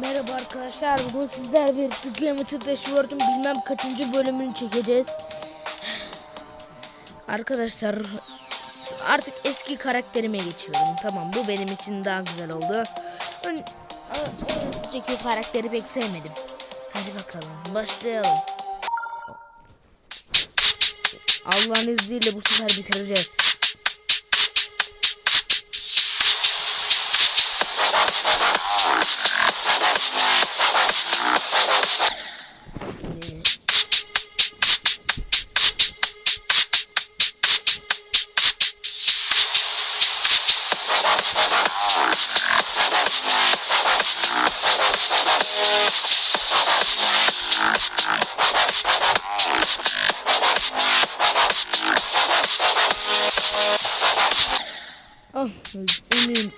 Merhaba arkadaşlar. Bugün sizler bir Game of World'un bilmem kaçıncı bölümünü çekeceğiz. Arkadaşlar artık eski karakterime geçiyorum. Tamam bu benim için daha güzel oldu. Önceki karakteri pek sevmedim. Hadi bakalım başlayalım. Allah'ın izniyle bu sefer bitireceğiz. Ee, Ah, onu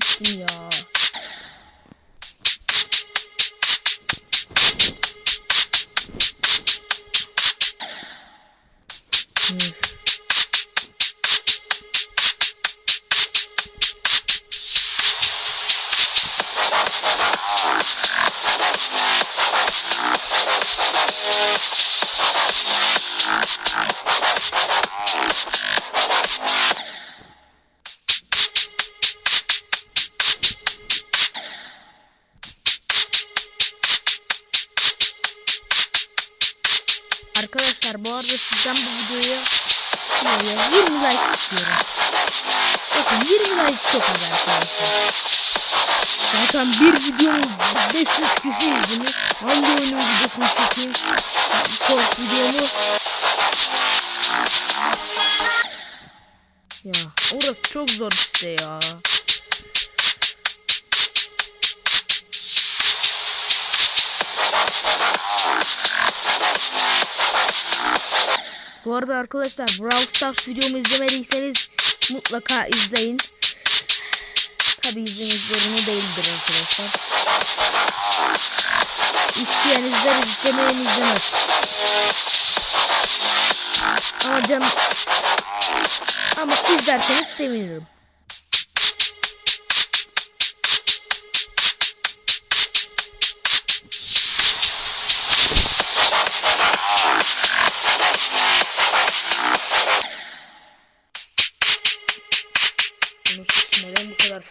çok iyi bu arada sizden bu videoya şuraya 20 like istiyorum. Bakın 20 like çok az arkadaşlar. Zaten bir videonun 500 kişi izleniyor. Hangi oyunun videosunu çekeyim? Short videomu. Ya orası çok zor işte ya. Bu arada arkadaşlar Brawl Stars videomu izlemediyseniz mutlaka izleyin. Tabi izlemek zorunda değildir arkadaşlar. İsteyen izler, istemeyen izlemez. Ama can... Ama izlerseniz sevinirim.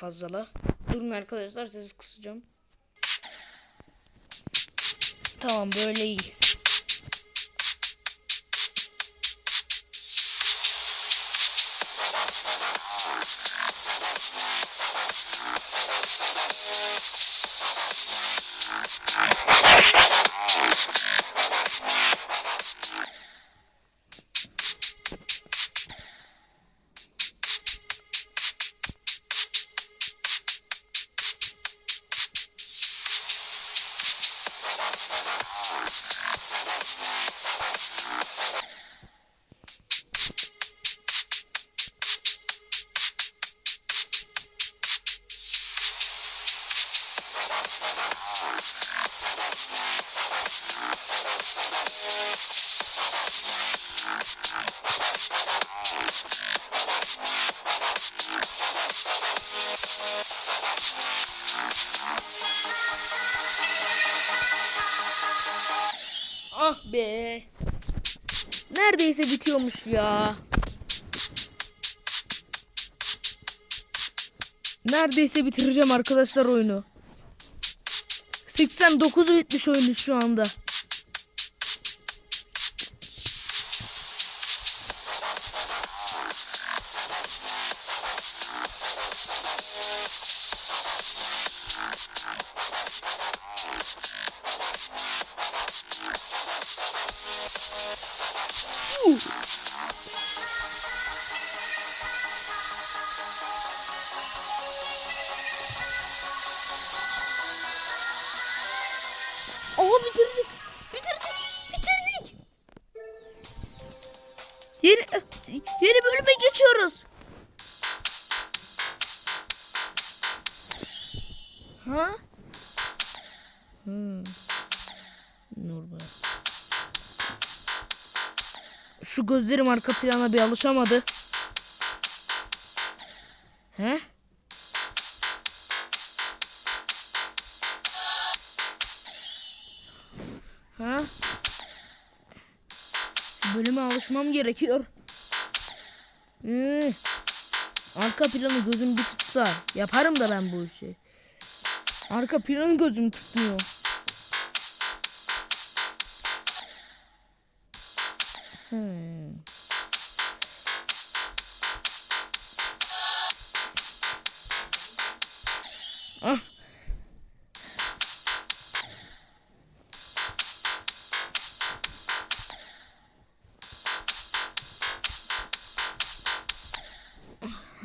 Neden bu kadar fazla Durun arkadaşlar sesi kısacağım. Tamam böyle iyi. Ah be. Neredeyse bitiyormuş ya. Neredeyse bitireceğim arkadaşlar oyunu. 89 bitmiş oyunu şu anda. bitirdik. Bitirdik. Bitirdik. Yeni, yeni bölüme geçiyoruz. Ha? Hmm. Normal. Şu gözlerim arka plana bir alışamadı. Ha? Bölüme alışmam gerekiyor. Ee, arka planı gözüm bir tutsa yaparım da ben bu işi. Arka planı gözüm tutmuyor. Hmm.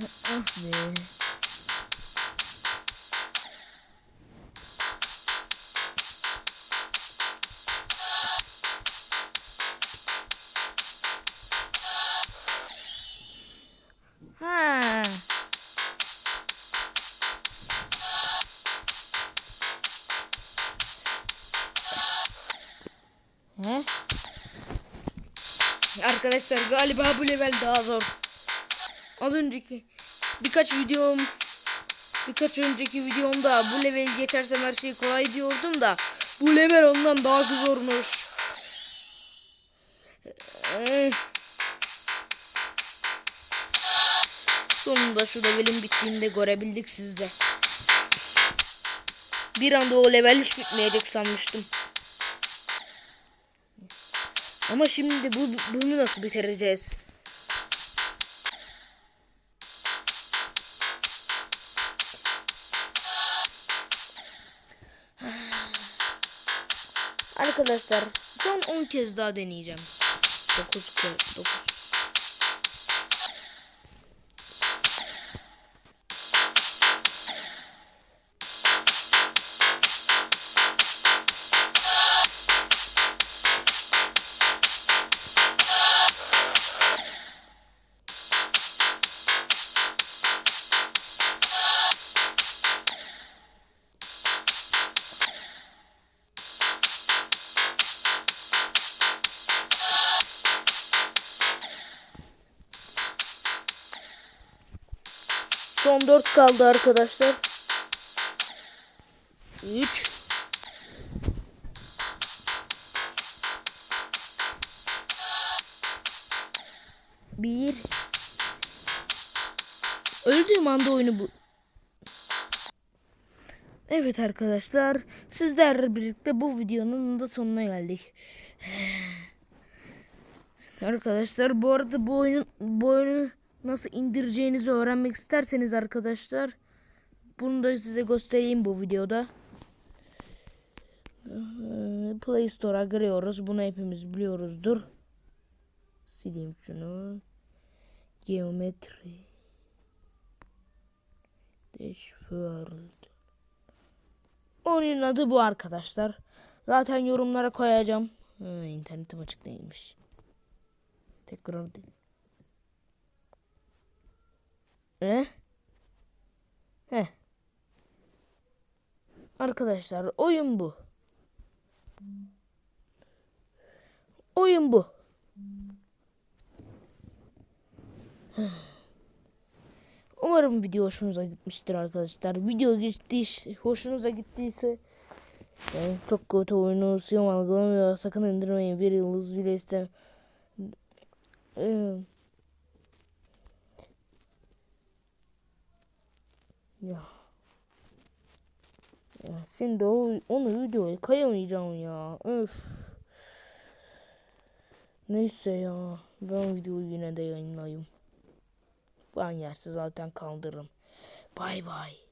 Ah be. Ha. Arkadaşlar galiba bu level daha zor. Az önceki birkaç videom birkaç önceki videomda bu leveli geçersem her şey kolay diyordum da bu level ondan daha zormuş. Eh. Sonunda şu levelin bittiğini de görebildik sizde. Bir anda o level hiç bitmeyecek sanmıştım. Ama şimdi bu bunu nasıl bitireceğiz? Arkadaşlar son 10 kez daha deneyeceğim. 9 9 Son 4 kaldı arkadaşlar. 3 1 Öldüğüm anda oyunu bu. Evet arkadaşlar, sizlerle birlikte bu videonun da sonuna geldik. Arkadaşlar bu arada bu oyunun bu oyunu nasıl indireceğinizi öğrenmek isterseniz arkadaşlar bunu da size göstereyim bu videoda. Ee, Play Store'a giriyoruz. Bunu hepimiz biliyoruzdur. Sileyim şunu. Geometri. Dashboard. Oyunun adı bu arkadaşlar. Zaten yorumlara koyacağım. Ha, internetim açık değilmiş. Tekrar değil. Ne? Heh. Arkadaşlar oyun bu. Oyun bu. Umarım video hoşunuza gitmiştir arkadaşlar. Video gitti, hoşunuza gittiyse yani çok kötü oyunu siyom algılamıyor. Sakın indirmeyin. Bir yıldız bile istem. Ya. Ya onu videoya ya. Öf. Ya. Ben videoyu yine de yayınlayayım. Ben yerse zaten kaldırırım. Bay bay.